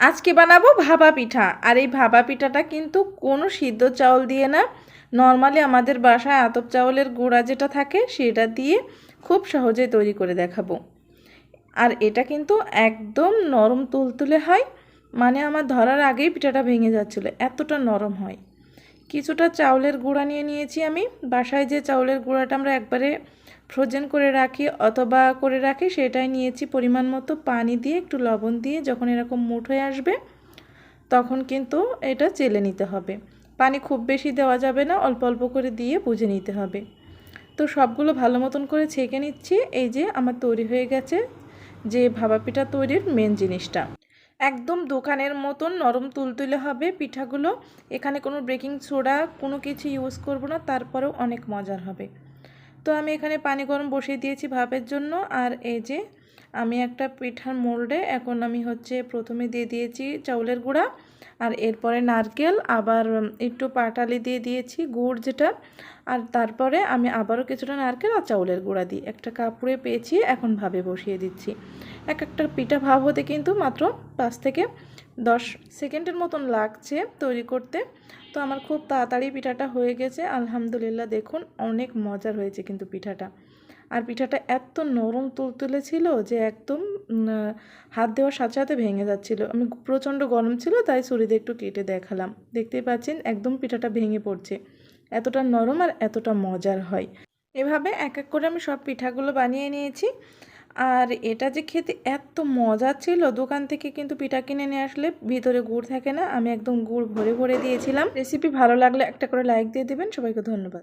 আজকে বানাবো ভাপা পিঠা। আর এই ভাপা পিঠাটা কিন্তু কোনো সিদ্ধ চাউল দিয়ে না। নর্মালি আমাদের বাসায় আতপ চাউলের গুঁড়া যেটা থাকে সেটা দিয়ে খুব সহজে তৈরি করে দেখাবো। আর এটা কিন্তু একদম নরম তুলতুলে হয়। মানে আমার ধরার আগেই পিঠাটা ভেঙে যাচ্ছিল। এতটা নরম হয়। কিছুটা চাউলের গুঁড়া নিয়ে নিয়েছি আমি। বাসায় যে চাউলের গুঁড়াটা আমরা একবারে ফ্রোজেন করে রাখি অথবা করে রাখি, সেটাই নিয়েছি পরিমাণ মতো পানি দিয়ে, একটু লবণ দিয়ে যখন এরকম মুঠ হয়ে আসবে, তখন কিন্তু এটা চেলে নিতে হবে। পানি খুব বেশি দেওয়া যাবে না, অল্প অল্প করে দিয়ে বুঝে নিতে হবে। তো সবগুলো ভালো মতন করে ছেঁকে নিচ্ছি, এই যে আমার তৈরি হয়ে গেছে যে ভাবা পিঠা তৈরির মেন জিনিসটা। একদম দোকানের মতন নরম তুলতুলে হবে পিঠাগুলো, এখানে কোনো বেকিং সোডা কোনো কিছু ইউজ করব না, তারপরেও অনেক মজার হবে। তো আমি এখানে পানি গরম বসিয়ে দিয়েছি ভাপের জন্য। আর এই যে আমি একটা পিঠার মোল্ডে এখন আমি হচ্ছে প্রথমে দিয়ে দিয়েছি চাউলের গুঁড়া, আর এরপরে নারকেল, আবার একটু পাটালি দিয়ে দিয়েছি গুড় যেটা, আর তারপরে আমি আবারও কিছুটা নারকেল আর চাউলের গুঁড়া দিই একটা কাপড়ে পেয়েছি, এখন ভাবে বসিয়ে দিচ্ছি। এক একটা পিঠা ভাব হতে কিন্তু মাত্র পাঁচ থেকে দশ সেকেন্ডের মতন লাগছে তৈরি করতে। তো আমার খুব তাড়াতাড়ি পিঠাটা হয়ে গেছে। আলহামদুলিল্লাহ দেখুন, অনেক মজার হয়েছে কিন্তু পিঠাটা। আর পিঠাটা এত নরম তুলতুলে ছিল যে একদম হাত দেওয়ার সাথে সাথে ভেঙে যাচ্ছিল। আমি প্রচণ্ড গরম ছিল, তাই ছুরিতে একটু কেটে দেখালাম। দেখতেই পাচ্ছেন, একদম পিঠাটা ভেঙে পড়ছে। এতটা নরম আর এতটা মজার হয়। এভাবে এক এক করে আমি সব পিঠাগুলো বানিয়ে নিয়েছি। আর এটা যে খেতে এত মজা ছিল, দোকান থেকে কিন্তু পিঠা কিনে নিয়ে আসলে ভিতরে গুড় থাকে না, আমি একদম গুড় ভরে ভরে দিয়েছিলাম। রেসিপি ভালো লাগলে একটা করে লাইক দিয়ে দেবেন, সবাইকে ধন্যবাদ।